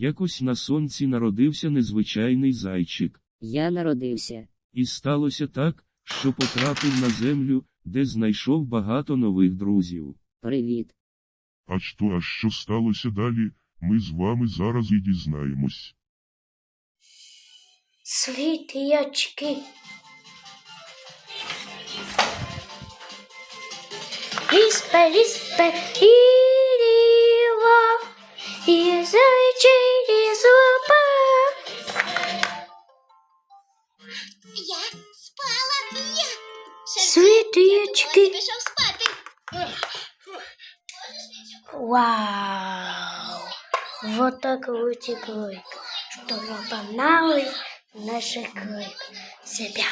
Якось на сонці народився незвичайний зайчик. Я народився. І сталося так, що потрапив на землю, де знайшов багато нових друзів. Привіт. А що, а що сталося далі, ми з вами зараз і дізнаємось. Світячки. Ріспе, ріспе, і Світички. Пішов спати. Вау! Вот такой клик, что мы погнали наших клик себя.